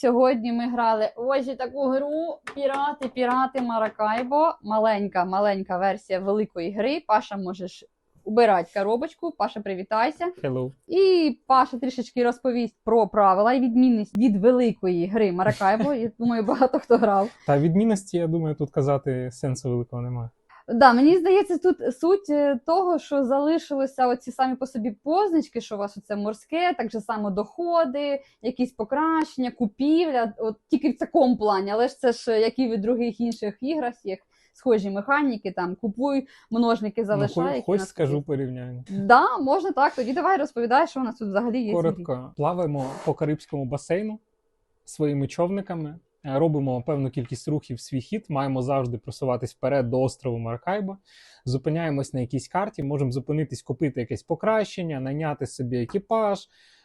Сьогодні ми грали ось таку гру Пірати, Пірати Маракайбо. Маленька, маленька версія великої гри. Паша можеш убирати коробочку. Паша, привітайся. Hello. І Паша трішечки розповість про правила і відмінність від великої гри Маракайбо. Я думаю, багато хто грав. Та відмінності, я думаю, тут казати сенсу великого немає. Да, мені здається, тут суть е, того, що залишилися оці самі по собі позначки, що у вас оце морське, так же само доходи, якісь покращення, купівля, от тільки в такому плані, але ж це ж як і в других інших іграх, як схожі механіки, там купуй, множники залишай. ну, хоч нас скажу порівняння. Да, можна так. Тоді давай розповідай, що у нас тут взагалі є. Коротко плаваємо по Карибському басейну своїми човниками, е, робимо певну кількість рухів в свій хід, маємо завжди просуватись вперед до острову Маракайба, зупиняємось на якійсь карті, можемо зупинитись, купити якесь покращення, найняти собі екіпаж,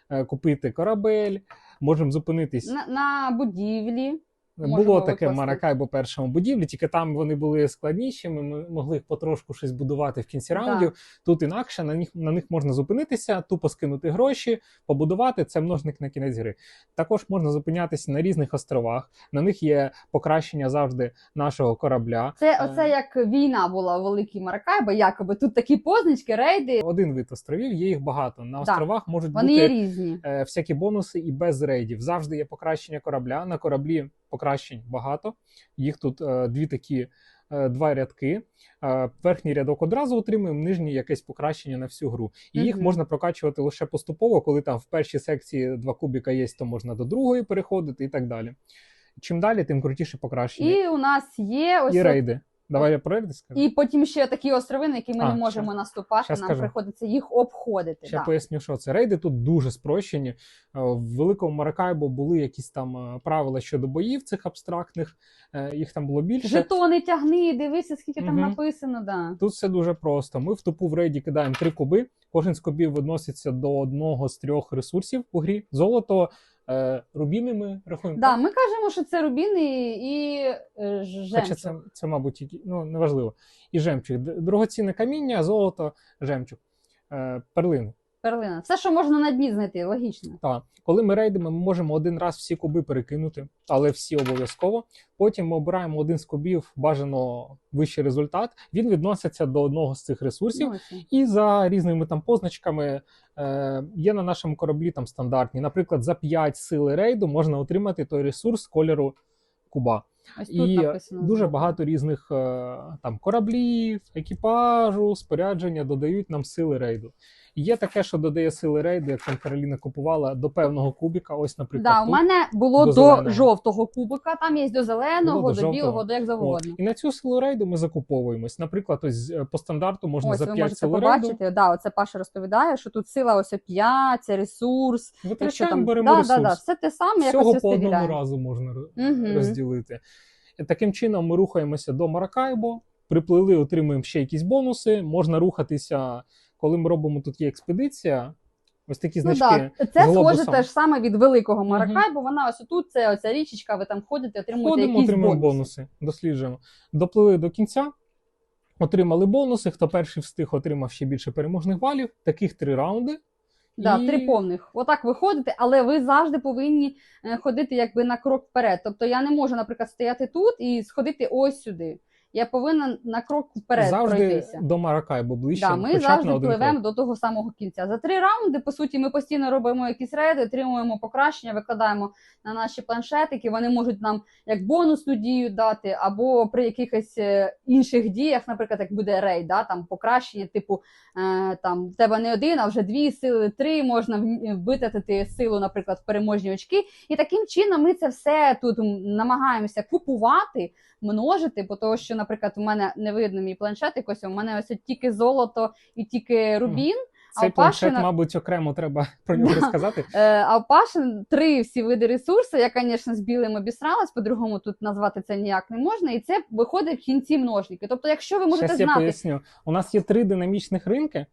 е, купити корабель, можемо зупинитись. На, на будівлі. Можемо Було таке викласти. Маракайбо першому будівлі, тільки там вони були складнішими. Ми могли їх потрошку щось будувати в кінці Да. раундів. Тут інакше на них на них можна зупинитися, тупо скинути гроші, побудувати. Це множник на кінець гри. Також можна зупинятися на різних островах. На них є покращення завжди нашого корабля. Це Е. оце як війна була у Великій Маракайбо, якоби тут такі позначки, рейди, Один вид островів, є їх багато. На Да. островах можуть вони є бути різні. е, всякі бонуси і без рейдів. Завжди є покращення корабля. На кораблі покращень багато. Їх тут е, дві такі. е, Два рядки. Е, Верхній рядок одразу отримуємо, нижній якесь покращення на всю гру. І їх можна прокачувати лише поступово, коли там в першій секції два кубіка є, то можна до другої переходити і так далі. Чим далі, тим крутіше покращення. І у нас є ось І рейди. Давай я про рейди скажу. і потім ще такі острови, на які ми А, не можемо щас- наступати. щас Нам скажу. приходиться їх обходити. Ще да. поясню, що це рейди тут дуже спрощені. Е, В великому Маракайбо були якісь там е, правила щодо боїв цих абстрактних, е, їх там було більше. Жетони тягни, дивися, скільки там написано. Да. Тут все дуже просто. Ми в тупу в рейді кидаємо три куби. Кожен з кубів відноситься до одного з трьох ресурсів у грі. Золото, рубіни ми рахуємо. Да, ми кажемо, що це рубіни і жемчуг. Хоча це, це, мабуть, які- ну, неважливо. І жемчуг. Дорогоцінне каміння, золото, жемчуг. Е, перлини. Перлина. Все, що можна на дні знайти, логічно. Так, коли ми рейдимо, ми можемо один раз всі куби перекинути, але всі обов'язково. Потім ми обираємо один з кубів, бажано вищий результат. Він відноситься до одного з цих ресурсів. Ну. І за різними там позначками е, є на нашому кораблі там стандартні. Наприклад, за 5 сили рейду можна отримати той ресурс кольору куба. Ось тут І написано. дуже багато різних е, там кораблів, екіпажу, спорядження додають нам сили рейду. І є таке, що додає сили рейду, як там Кароліна купувала до певного кубіка. Ось, наприклад, Да, у мене було до до, жовтого кубика, там є до зеленого, Було до, до білого, до як От. І на цю силу рейду ми закуповуємось. Наприклад, ось е, по стандарту можна Ось за ви 5 можете сил рейду. побачити, да, оце Паша розповідає, що тут сила ось 5, це ресурс. Якщо Витрачаємо, там беремо да, ресурс. да, да, все те саме, Всього якось по одному разу можна Мгм. розділити. Таким чином ми рухаємося до Маракайбо, приплили, отримуємо ще якісь бонуси. Можна рухатися, коли ми робимо тут є експедиція. Ось такі Ну, значки. да. Це з схоже глобусом. теж саме від великого Мгм. Маракайбо. Вона ось тут, це оця річечка, ви там ходите, отримуєте Ходимо, якісь отримуємо бонуси. бонуси, досліджуємо. Доплили до кінця, отримали бонуси. Хто перший встиг, отримав ще більше переможних балів. Таких три раунди. Да, І- три повних. Отак ви ходите, але ви завжди повинні е, ходити якби на крок вперед. Тобто я не можу, наприклад, стояти тут і сходити ось сюди. Я повинна на крок вперед завжди пройтися. до Маракайбо ближче. Да, ми завжди пливемо до того самого кінця. За три раунди, по суті, ми постійно робимо якісь рейди, отримуємо покращення, викладаємо на наші планшетики. Вони можуть нам як бонусну дію дати, або при якихось е, інших діях, наприклад, як буде рейд, да, там покращення, типу е, там в тебе не один, а вже дві сили, три можна в- витратити силу, наприклад, в переможні очки. І таким чином ми це все тут намагаємося купувати, множити, бо того, що, наприклад, у мене не видно мій планшет, ось у мене ось тільки золото і тільки рубін. Цей а планшет, Пашина... мабуть, окремо треба про нього розказати. Е, а у Пашин три всі види ресурсу. Я, звісно, з білим обісралась, по-другому тут назвати це ніяк не можна. І це виходить в кінці множники. Тобто, якщо ви можете Щас я знати, поясню. У нас є три динамічних ринки.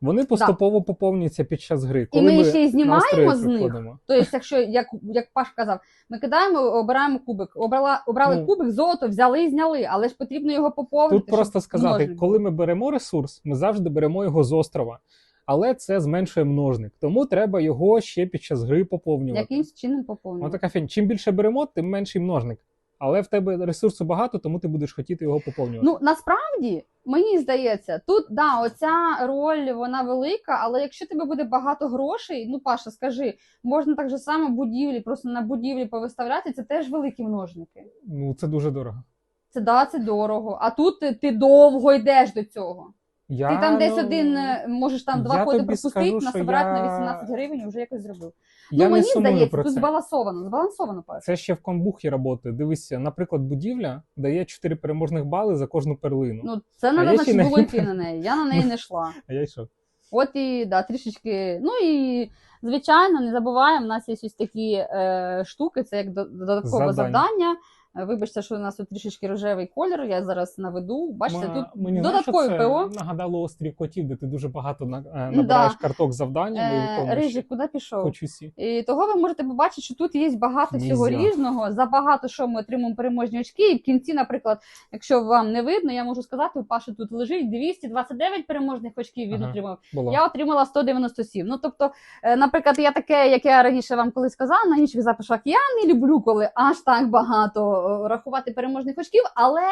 Вони поступово поповнюються під час гри. і Коли ми ми ще й знімаємо з них. Тобто, якщо як, як Паш казав, ми кидаємо, обираємо кубик, обрала, обрали Ну. кубик, золото, взяли і зняли, але ж потрібно його поповнити. Тут просто сказати, множити. коли ми беремо ресурс, ми завжди беремо його з острова. але це зменшує множник. Тому треба його ще під час гри поповнювати. Якимсь чином поповнювати. Отака фігня. Чим більше беремо, тим менший множник. Але в тебе ресурсу багато, тому ти будеш хотіти його поповнювати. Ну насправді мені здається, тут да, оця роль вона велика, але якщо тебе буде багато грошей, ну Паша, скажи, можна так же само будівлі, просто на будівлі повиставляти, це теж великі множники. Ну, це дуже дорого. Це да, це дорого. А тут ти, ти довго йдеш до цього. Я, ти там десь ну, один е, можеш там два я ходи тобі пропустити, скажу, що насобирати я- на 18 гривень і вже якось зробив. Я ну не мені сумую здається, про тут це. збалансовано, збалансовано Паша. Це ще в комбухі роботи. Дивися, наприклад, будівля дає 4 переможних бали за кожну перлину. Ну це А треба, ще значить, не- було йти на неї. Я на неї не йшла. А я йшов. От і да, трішечки. Ну і звичайно, не забуваємо, в нас є ось такі е, штуки, це як до- додаткове Завдання. завдання. Вибачте, що у нас тут трішечки рожевий колір. Я зараз наведу. Бачите, Ма- тут мені що це ПО. нагадало острів котів, де ти дуже багато е, Да. карток з завданнями Е, виконуєш. Куди пішов? Хоч усі. І того ви можете побачити, що тут є багато всього різного. За багато що ми отримуємо переможні очки. І в кінці, наприклад, якщо вам не видно, я можу сказати, у Паші тут лежить 229 переможних очків. Він Ага. отримав. Було. Я отримала 197. Ну тобто, е, наприклад, я таке, як я раніше вам колись казала на інших записах, я не люблю, коли аж так багато рахувати переможних очків, але.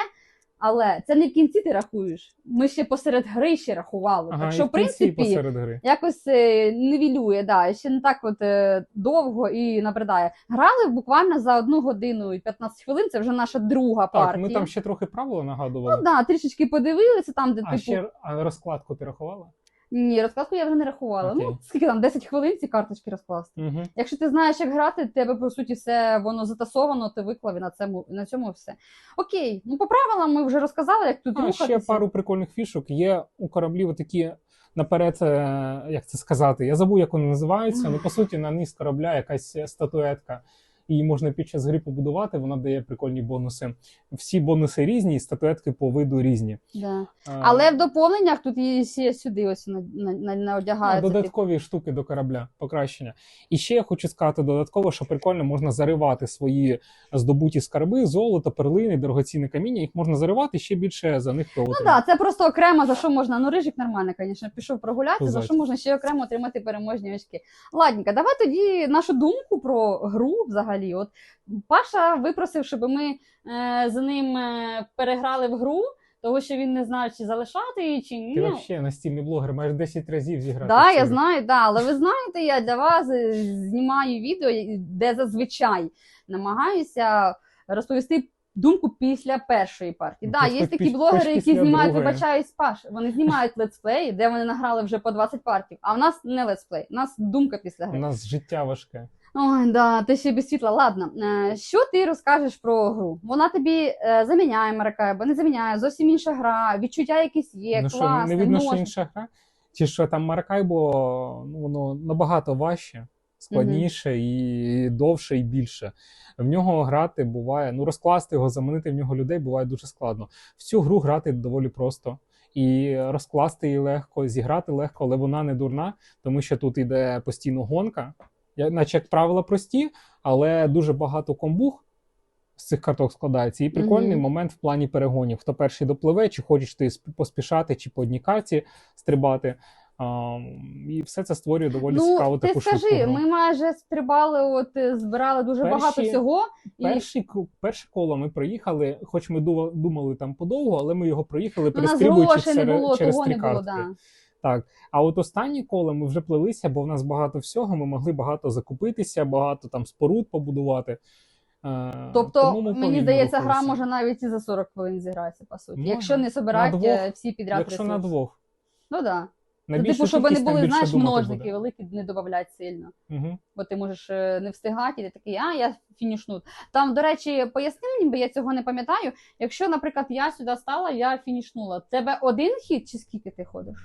Але це не в кінці ти рахуєш. Ми ще посеред гри ще рахували. Ага, так що, в принципі, посеред гри. якось е, нівелює, да, ще не так от е, довго і набридає. Грали буквально за одну годину і 15 хвилин. Це вже наша друга Так, партія. ми там ще трохи правила нагадували. Ну да, трішечки подивилися там, де а типу. ще розкладку ти рахувала? Ні, розкладку я вже не рахувала. Окей. Ну скільки там 10 хвилин ці карточки розкласти. Угу. Якщо ти знаєш, як грати, тебе по суті все воно затасовано, ти виклав і на цьому на цьому все. Окей, ну по правилам ми вже розказали, як тут А рухатися. ще пару прикольних фішок. Є у кораблів такі наперед, е, як це сказати, я забув, як вони називаються. Ну, по суті, на низ корабля якась статуетка. Її можна під час гри побудувати, вона дає прикольні бонуси. Всі бонуси різні, і статуетки по виду різні. Да. Е, Але в доповненнях тут є ще сюди ось на, на, на, на Ну, одягається. типу. додаткові штуки до корабля, покращення. І ще я хочу сказати додатково, що прикольно можна заривати свої здобуті скарби, золото, перлини, дорогоцінне каміння. Їх можна заривати ще більше за них Ну так, да, це просто окремо за що можна. Ну, рижик нормально, звісно, пішов прогулятися, за що можна ще окремо отримати переможні очки. Ладненько, давай тоді нашу думку про гру взагалі. От Паша випросив, щоб ми е, з ним е, переграли в гру, тому що він не знає, чи залишати її, чи ні. Ти взагалі настільний блогер, маєш 10 разів зіграти. Да, я знаю, да, але ви знаєте, я для вас е, знімаю відео, де зазвичай намагаюся розповісти думку після першої партії. Ну, Да, є такі піс- блогери, які знімають, другої. вибачаюсь, Паш. Вони знімають летсплеї, де вони награли вже по 20 партій. А в нас не летсплей, у нас думка після У нас життя важке. Ой, да, ти ще без світла. Ладно, Е, що ти розкажеш про гру? Вона тобі е, заміняє Маракайбо, не заміняє, зовсім інша гра, відчуття якісь є, ну що, класне, не видно, що інша гра? Чи що там Маракайбо, ну воно набагато важче, складніше і довше, і більше. В нього грати буває, ну розкласти його, заманити в нього людей буває дуже складно. В цю гру грати доволі просто. І розкласти її легко, зіграти легко, але вона не дурна, тому що тут йде постійно гонка. Наче як правила прості, але дуже багато комбух з цих карток складається. І прикольний Мгм. момент в плані перегонів. Хто перший допливе, чи хочеш ти сп- поспішати, чи по одній карті стрибати. А, і все це створює доволі ну, цікаву таку скажи, швидку ми майже стрибали, от е, збирали дуже Перші- багато всього. І Перші, ку- перше коло ми проїхали, хоч ми ду- думали там подовго, але ми його проїхали, ну, перестрибуючи грошей не було, через того три не було. картки. Да. Так. А от останні коло ми вже плелися, бо в нас багато всього. Ми могли багато закупитися, багато там споруд побудувати. Е, Тобто, тому мені здається, гра може навіть і за 40 хвилин зігратися, по суті. Може. Якщо не собирають двох, е, всі підряд Якщо на двох. Ну да. На Це, типу, щоб не були, знаєш, множники буде. великі, не додавлять сильно. Угу. Бо ти можеш е, не встигати, і ти такий, а я фінішну. Там, до речі, поясни мені, бо я цього не пам'ятаю. Якщо, наприклад, я сюди стала, я фінішнула. Тебе один хід чи скільки ти ходиш?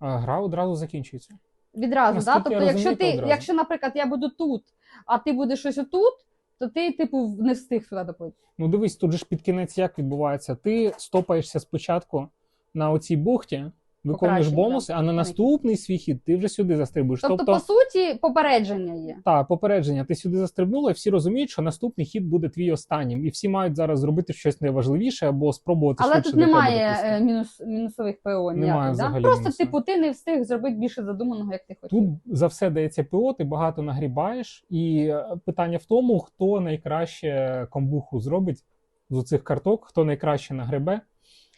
А гра одразу закінчується. Відразу, да? Тобто, якщо ти, одразу. якщо, наприклад, я буду тут, а ти будеш щось отут, то ти, типу, не встиг сюди доплити. Ну дивись, тут же ж під кінець як відбувається. Ти стопаєшся спочатку на оцій бухті, виконуєш Покращення, бонуси, а на наступний свій хід ти вже сюди застрибуєш. Тобто, Тобто, по суті, попередження є. та попередження, ти сюди застрибнула, і всі розуміють, що наступний хід буде твій останнім, і всі мають зараз зробити щось найважливіше або спробувати Але швидше тут до тебе немає допустити. е, мінус, мінусових ПО ніяких, да? взагалі Просто, мінусів. типу, ти не встиг зробити більше задуманого, як ти хотів. Тут за все дається ПО, ти багато нагрібаєш, і е, питання в тому, хто найкраще комбуху зробить з оцих карток, хто найкраще нагребе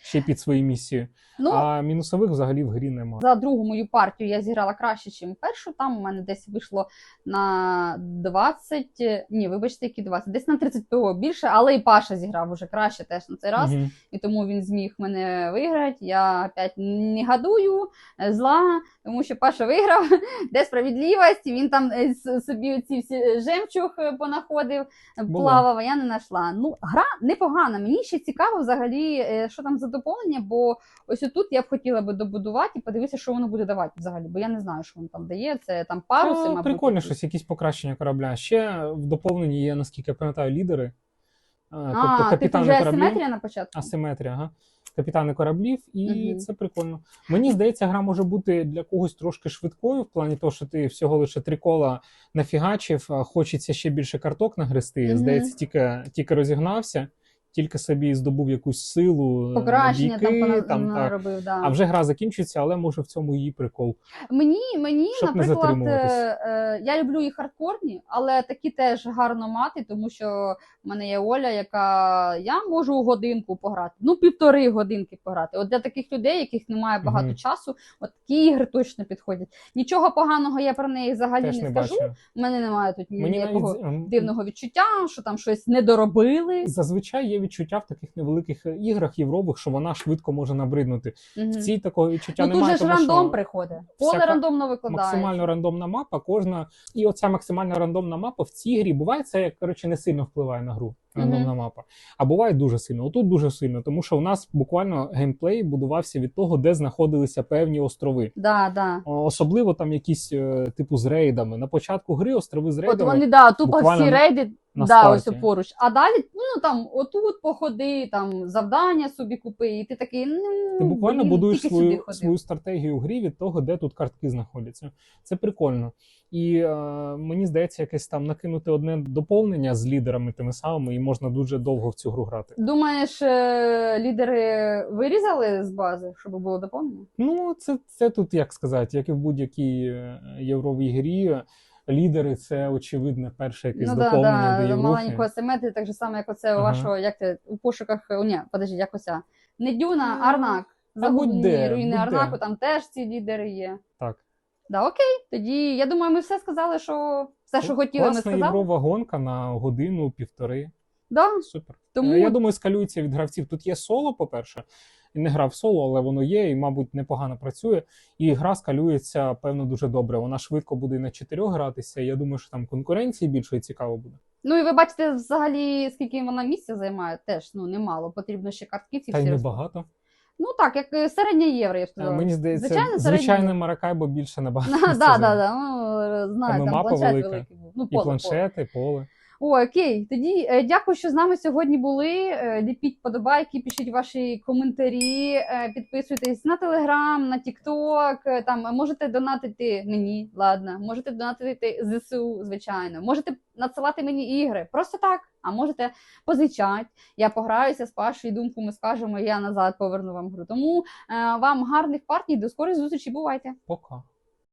ще під свою місію. ну, А мінусових взагалі в грі немає. За другу мою партію я зіграла краще, ніж першу. Там у мене десь вийшло на 20, е, ні, вибачте, які 20, десь на 30 ПО більше, але і Паша зіграв уже краще теж на цей раз. Мгм. І тому він зміг мене виграти. Я опять не гадую, е, зла, тому що Паша виграв, де справедливість, він там е, собі оці всі е, жемчуг понаходив, плавав, а я не знайшла. Ну, гра непогана. Мені ще цікаво взагалі, що там за доповнення, бо ось тут я б хотіла би добудувати і подивитися, що воно буде давати взагалі, бо я не знаю, що воно там дає. Це там паруси, мабуть. прикольно, щось, якісь покращення корабля. Ще в доповненні є, наскільки я пам'ятаю, лідери. Е, Тобто А, типу капітани вже кораблів. асиметрія на початку? Асиметрія, ага. Капітани кораблів, і Мгм. це прикольно. Мені здається, гра може бути для когось трошки швидкою, в плані того, що ти всього лише три кола нафігачив, а хочеться ще більше карток нагрести. Мгм. Здається, тільки, тільки розігнався, тільки собі здобув якусь силу, Покращення бійки, там, там так. наробив, да. А вже гра закінчується, але може в цьому її прикол. Мені, мені Щоб наприклад, затримуватись. е, е, я люблю і хардкорні, але такі теж гарно мати, тому що в мене є Оля, яка я можу годинку пограти, ну півтори годинки пограти. От для таких людей, яких немає багато Мгм. часу, от такі ігри точно підходять. Нічого поганого я про неї взагалі Теж не, не скажу. У мене немає тут ніякого навіть ем, дивного відчуття, що там щось не доробили. зазвичай є відчуття в таких невеликих е, іграх єврових, що вона швидко може набриднути. Мгм. В цій такого відчуття Ну тут немає. же ж тому рандом що... приходить. Поле рандомно викладається. максимально рандомна мапа. Кожна і оця максимально рандомна мапа в цій грі буває це коротше не сильно впливає на гру. Рандомна мапа. А буває дуже сильно. Отут дуже сильно, тому що у нас буквально геймплей будувався від того, де знаходилися певні острови. Да, да. Особливо там якісь е, типу з рейдами. На початку гри острови з От вони да, тупо буквально всі рейди на да, старті. ось поруч. А далі, ну там, отут походи, там завдання собі купи, і ти такий, ну Ти буквально блін, будуєш тільки сюди свою, ходив. свою стратегію в грі від того, де тут картки знаходяться. Це прикольно. І е, мені здається, якесь там накинути одне доповнення з лідерами тими самими, і можна дуже довго в цю гру грати. Думаєш, е, лідери вирізали з бази, щоб було доповнення? Ну, це, це тут, як сказати, як і в будь-якій е, євровій грі. Лідери це очевидне перше якесь ну да, доповнення до да, Європи. маленького асиметрії, так же само, як оце у вашого, як це, у пошуках, о, ні, подожди, як оця, не Дюна, Ну, Арнак. та Загублені руїни. Арнаку, там теж ці лідери є. Так. Да, окей, тоді я думаю, ми все сказали, що все, що хотіли, ми Класна сказали. єврова гонка на годину, півтори. Да, Супер. Тому Е, Я думаю, скалюється від гравців. Тут є соло, по-перше. Не грав соло, але воно є, і, мабуть, непогано працює. І гра скалюється, певно, дуже добре. Вона швидко буде на чотирьох гратися. Я думаю, що там конкуренції більше і цікаво буде. Ну і ви бачите, взагалі, скільки вона місця займає, теж ну немало. Потрібно ще картки ці Та й роз- небагато. Ну так, як е, середня євро, я Е, сказала. Мені здається, Звичайно, середня. Маракайбо більше набагато. Займає. да, ну, знаю, Там і там мапа планшет велика. великий був. Ну, І поле, поле. планшети, поле. О, окей. Тоді е, дякую, що з нами сьогодні були. Е, Ліпіть подобайки, пишіть ваші коментарі, е, підписуйтесь на Телеграм, на Тікток. е, Там можете донатити мені, ладно, можете донатити ЗСУ, звичайно. Можете надсилати мені ігри. Просто так. А можете позичати. Я пограюся з Пашою, думку ми скажемо, я назад поверну вам гру. Тому е, вам гарних партій, до скорої зустрічі. Бувайте! Пока.